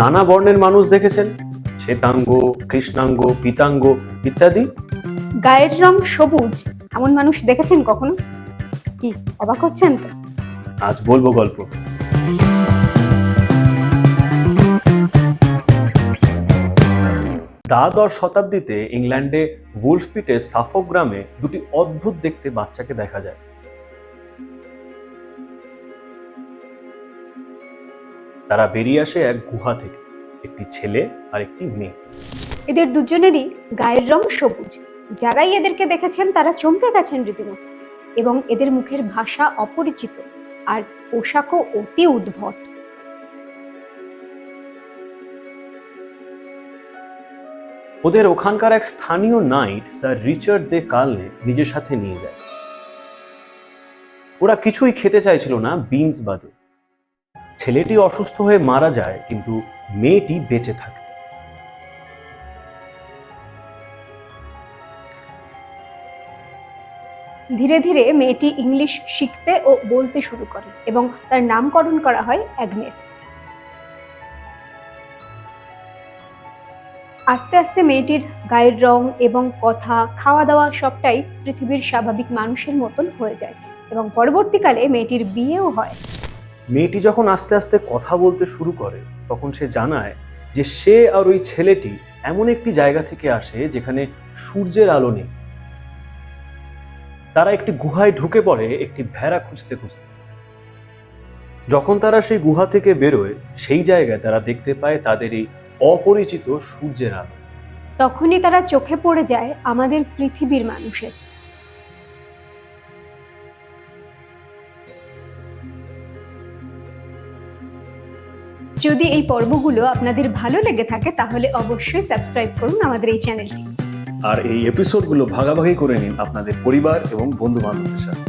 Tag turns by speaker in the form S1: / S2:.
S1: নানা বর্ণের মানুষ দেখেছেন। শ্বেতাঙ্গ কৃষ্ণাঙ্গ পিতাঙ্গ ইত্যাদি।
S2: গায়ের রং সবুজ এমন মানুষ দেখেছেন কখনো? কি অবাক হচ্ছেন তো?
S1: আজ বলব গল্প। দ্বাদশ শতাব্দীতে ইংল্যান্ডে উলফপিটের সাফক গ্রামে দুটি অদ্ভুত দেখতে বাচ্চাকে দেখা যায়। তারা বেরিয়ে আসে এক গুহা থেকে একটি ছেলে আর একটি মেয়ে।
S2: এদের দুজনেরই গায়ের রং সবুজ। যারাই এদেরকে দেখেছেন তারা চমকে গেছেন রীতিমতো। এবং এদের মুখের ভাষা অপরিচিত আর পোশাকও অতি উদ্ভট।
S1: ওদের ওখানকার এক স্থানীয় knight sir Richard de Carle নিজের সাথে নিয়ে যায়। ওরা কিছুই খেতে চাইছিল না বিনস বাদে। ছেলেটি অসুস্থ হয়ে মারা যায়, কিন্তু মেয়েটি বেঁচে থাকে।
S2: ধীরে ধীরে মেয়েটি ইংলিশ শিখতে ও বলতে শুরু করে এবং তার নামকরণ করা হয় অ্যাগনেস। আস্তে আস্তে মেয়েটির গায়ের রং এবং কথা খাওয়া দাওয়া সবটাই পৃথিবীর স্বাভাবিক মানুষের মতন হয়ে যায় এবং পরবর্তীকালে মেয়েটির বিয়েও হয়।
S1: মেয়েটি যখন আস্তে আস্তে কথা বলতে শুরু করে, তখন সে জানায় যে সে আর ওই ছেলেটি এমন একটি জায়গা থেকে আসে যেখানে সূর্যের আলো নেই। তারা একটি গুহায় ঢুকে পড়ে, একটি ভেড়া খুঁজতে খুঁজতে। যখন তারা সেই গুহা থেকে বেরোয়, সেই জায়গায় তারা দেখতে পায় তাদের এই অপরিচিত সূর্যের আলো।
S2: তখনই তারা চোখে পড়ে যায় আমাদের পৃথিবীর মানুষের। যদি এই পর্বগুলো আপনাদের ভালো লেগে থাকে, তাহলে অবশ্যই সাবস্ক্রাইব করুন আমাদের এই চ্যানেলটি।
S1: আর এই এপিসোডগুলো ভাগাভাগি করে নিন আপনাদের পরিবার এবং বন্ধু বান্ধবদের সাথে।